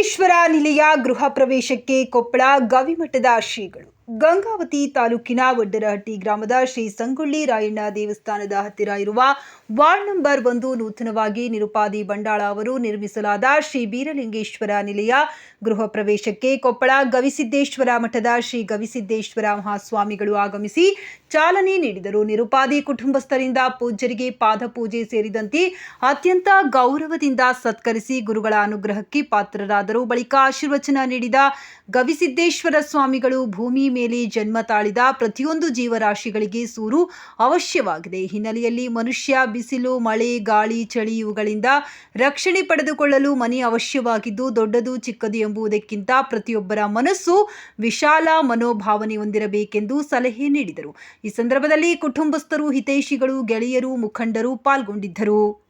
ಸಿದ್ದೇಶ್ವರ ನಿಲಯ ಗೃಹ ಪ್ರವೇಶಕ್ಕೆ ಕೊಪ್ಪಳ ಗವಿಮಠದ ಶ್ರೀಗಳು. ಗಂಗಾವತಿ ತಾಲೂಕಿನ ವಡ್ಡರಹಟ್ಟಿ ಗ್ರಾಮದ ಶ್ರೀ ಸಂಗೊಳ್ಳಿ ರಾಯಣ್ಣ ದೇವಸ್ಥಾನದ ಹತ್ತಿರ ಇರುವ ವಾರ್ಡ್ ನಂಬರ್ ಒಂದು ನೂತನವಾಗಿ ನಿರುಪಾದಿ ಬಂಡಾಳ ಅವರು ನಿರ್ಮಿಸಲಾದ ಶ್ರೀ ಬೀರಲಿಂಗೇಶ್ವರ ನಿಲಯ ಗೃಹ ಪ್ರವೇಶಕ್ಕೆ ಕೊಪ್ಪಳ ಗವಿಸಿದ್ದೇಶ್ವರ ಮಠದ ಶ್ರೀ ಗವಿಸಿದ್ದೇಶ್ವರ ಮಹಾಸ್ವಾಮಿಗಳು ಆಗಮಿಸಿ ಚಾಲನೆ ನೀಡಿದರು. ನಿರುಪಾದಿ ಕುಟುಂಬಸ್ಥರಿಂದ ಪೂಜ್ಯರಿಗೆ ಪಾದಪೂಜೆ ಸೇರಿದಂತೆ ಅತ್ಯಂತ ಗೌರವದಿಂದ ಸತ್ಕರಿಸಿ ಗುರುಗಳ ಅನುಗ್ರಹಕ್ಕೆ ಪಾತ್ರರಾದರು. ಬಳಿಕ ಆಶೀರ್ವಚನ ನೀಡಿದ ಗವಿಸಿದ್ದೇಶ್ವರ ಸ್ವಾಮಿಗಳು ಭೂಮಿ ಮೇಲೆ ಜನ್ಮ ತಾಳಿದ ಪ್ರತಿಯೊಂದು ಜೀವರಾಶಿಗಳಿಗೆ ಸೂರು ಅವಶ್ಯವಾಗಿದೆ. ಹಿನ್ನೆಲೆಯಲ್ಲಿ ಮನುಷ್ಯ, ಬಿಸಿಲು, ಮಳೆ, ಗಾಳಿ, ಚಳಿ ಇವುಗಳಿಂದ ರಕ್ಷಣೆ ಪಡೆದುಕೊಳ್ಳಲು ಮನೆ ಅವಶ್ಯವಾಗಿದ್ದು, ದೊಡ್ಡದು, ಚಿಕ್ಕದು ಎಂಬುದಕ್ಕಿಂತ ಪ್ರತಿಯೊಬ್ಬರ ಮನಸ್ಸು ವಿಶಾಲ ಮನೋಭಾವನೆ ಹೊಂದಿರಬೇಕೆಂದು ಸಲಹೆ ನೀಡಿದರು. ಈ ಸಂದರ್ಭದಲ್ಲಿ ಕುಟುಂಬಸ್ಥರು, ಹಿತೈಷಿಗಳು, ಗೆಳೆಯರು, ಮುಖಂಡರು ಪಾಲ್ಗೊಂಡಿದ್ದರು.